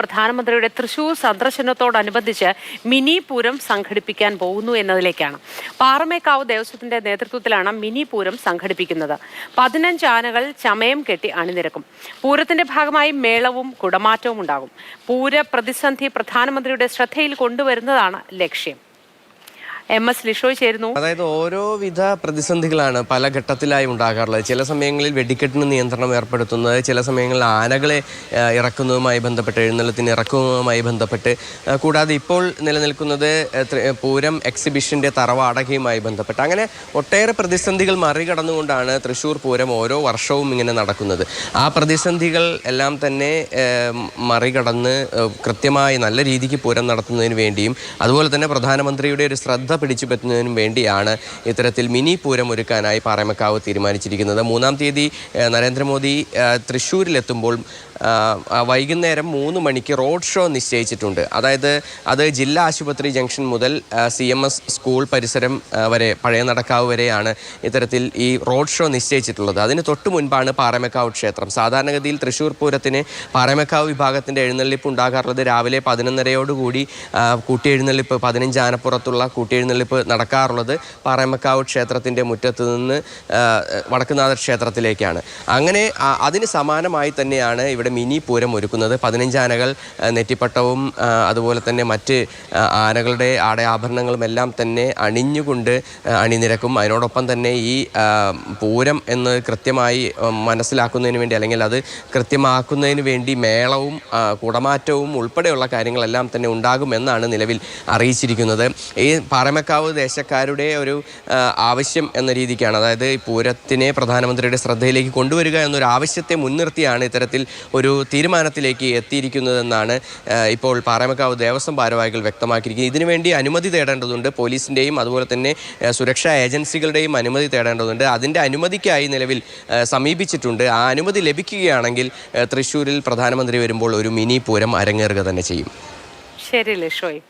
പ്രധാനമന്ത്രിയുടെ തൃശൂർ സന്ദർശനത്തോടനുബന്ധിച്ച് മിനി പൂരം സംഘടിപ്പിക്കാൻ പോകുന്നു എന്നതിലേക്കാണ്. പാറമേക്കാവ് ദേവസ്വത്തിന്റെ നേതൃത്വത്തിലാണ് മിനി പൂരം സംഘടിപ്പിക്കുന്നത്. പതിനഞ്ച് ആനകൾ ചമയം കെട്ടി അണിനിരക്കും. പൂരത്തിന്റെ ഭാഗമായി മേളവും കുടമാറ്റവും ഉണ്ടാകും. പൂര പ്രതിസന്ധി പ്രധാനമന്ത്രിയുടെ ശ്രദ്ധയിൽ കൊണ്ടുവരുന്നതാണ് ലക്ഷ്യം. എം എസ് ലിഷോ ചേരുന്നു. അതായത് ഓരോവിധ പ്രതിസന്ധികളാണ് പല ഘട്ടത്തിലായി ഉണ്ടാകാറുള്ളത്. ചില സമയങ്ങളിൽ വെടിക്കെട്ടിന് നിയന്ത്രണം ഏർപ്പെടുത്തുന്നത് ചില സമയങ്ങളിൽ ആനകളെ ഇറക്കുന്നതുമായി ബന്ധപ്പെട്ട് എഴുന്നള്ളത്തിന് ഇറക്കുന്നതുമായി ബന്ധപ്പെട്ട് കൂടാതെ ഇപ്പോൾ നിലനിൽക്കുന്നത് പൂരം എക്സിബിഷന്റെ തറവാടകയുമായി ബന്ധപ്പെട്ട്. അങ്ങനെ ഒട്ടേറെ പ്രതിസന്ധികൾ മറികടന്നുകൊണ്ടാണ് തൃശ്ശൂർ പൂരം ഓരോ വർഷവും ഇങ്ങനെ നടക്കുന്നത്. ആ പ്രതിസന്ധികൾ എല്ലാം തന്നെ മറികടന്ന് കൃത്യമായി നല്ല രീതിക്ക് പൂരം നടത്തുന്നതിന് വേണ്ടിയും അതുപോലെ തന്നെ പ്രധാനമന്ത്രിയുടെ ഒരു ശ്രദ്ധ പിടിച്ചു പറ്റുന്നതിനും വേണ്ടിയാണ് ഇത്തരത്തിൽ മിനി പൂരം ഒരുക്കാനായി പാറമക്കാവ് തീരുമാനിച്ചിരിക്കുന്നത്. മൂന്നാം തീയതി നരേന്ദ്രമോദി തൃശ്ശൂരിലെത്തുമ്പോൾ വൈകുന്നേരം മൂന്ന് മണിക്ക് റോഡ് ഷോ നിശ്ചയിച്ചിട്ടുണ്ട്. അതായത് അത് ജില്ലാ ആശുപത്രി ജംഗ്ഷൻ മുതൽ സി എം എസ് സ്കൂൾ പരിസരം വരെ പഴയ നടക്കാവ് വരെയാണ് ഇത്തരത്തിൽ ഈ റോഡ് ഷോ നിശ്ചയിച്ചിട്ടുള്ളത്. അതിന് തൊട്ടു മുൻപാണ് പാറമേക്കാവ് ക്ഷേത്രം. സാധാരണഗതിയിൽ തൃശ്ശൂർ പൂരത്തിന് പാറമേക്കാവ് വിഭാഗത്തിന്റെ എഴുന്നള്ളിപ്പ് ഉണ്ടാകാറുള്ളത് രാവിലെ പതിനൊന്നരയോടുകൂടി കൂട്ടിയെഴുന്നള്ളിപ്പ് പതിനഞ്ച് ആനപ്പുറത്തുള്ള കൂട്ടിയെഴുന്നള്ളിപ്പ് നടക്കാറുള്ളത് പാറമേക്കാവ് ക്ഷേത്രത്തിന്റെ മുറ്റത്ത് നിന്ന് വടക്കുനാഥ ക്ഷേത്രത്തിലേക്കാണ്. അങ്ങനെ അതിന് സമാനമായി തന്നെയാണ് ഇവിടെ മിനി പൂരം ഒരുക്കുന്നത്. പതിനഞ്ച് ആനകൾ നെറ്റിപ്പട്ടവും അതുപോലെ തന്നെ മറ്റ് ആനകളുടെ ആടയാഭരണങ്ങളും എല്ലാം തന്നെ അണിഞ്ഞുകൊണ്ട് അണിനിരക്കും. അതിനോടൊപ്പം തന്നെ ഈ പൂരം എന്ന് കൃത്യമായി മനസ്സിലാക്കുന്നതിന് വേണ്ടി അല്ലെങ്കിൽ അത് കൃത്യമാക്കുന്നതിന് വേണ്ടി മേളവും കുടമാറ്റവും ഉൾപ്പെടെയുള്ള കാര്യങ്ങളെല്ലാം തന്നെ ഉണ്ടാകുമെന്നാണ് നിലവിൽ അറിയിച്ചിരിക്കുന്നത്. ഈ പാറമക്കാവ് ദേശക്കാരുടെ ഒരു ആവശ്യം എന്ന രീതിക്കാണ്. അതായത് ഈ പൂരത്തിനെ പ്രധാനമന്ത്രിയുടെ ശ്രദ്ധയിലേക്ക് കൊണ്ടുവരിക എന്നൊരു ആവശ്യത്തെ മുൻനിർത്തിയാണ് ഇത്തരത്തിൽ ഒരു തീരുമാനത്തിലേക്ക് എത്തിയിരിക്കുന്നതെന്നാണ് ഇപ്പോൾ പാറമക്കാവ് ദേവസ്വം ഭാരവാഹികൾ വ്യക്തമാക്കിയിരിക്കുന്നത്. ഇതിനുവേണ്ടി അനുമതി തേടേണ്ടതുണ്ട് പോലീസിന്റെയും അതുപോലെ തന്നെ സുരക്ഷാ ഏജൻസികളുടെയും അനുമതി തേടേണ്ടതുണ്ട്. അതിന്റെ അനുമതിക്കായി നിലവിൽ സമീപിച്ചിട്ടുണ്ട്. ആ അനുമതി ലഭിക്കുകയാണെങ്കിൽ തൃശ്ശൂരിൽ പ്രധാനമന്ത്രി വരുമ്പോൾ ഒരു മിനി പൂരം അരങ്ങേറുക തന്നെ ചെയ്യും. ശരി ലിഷോയ്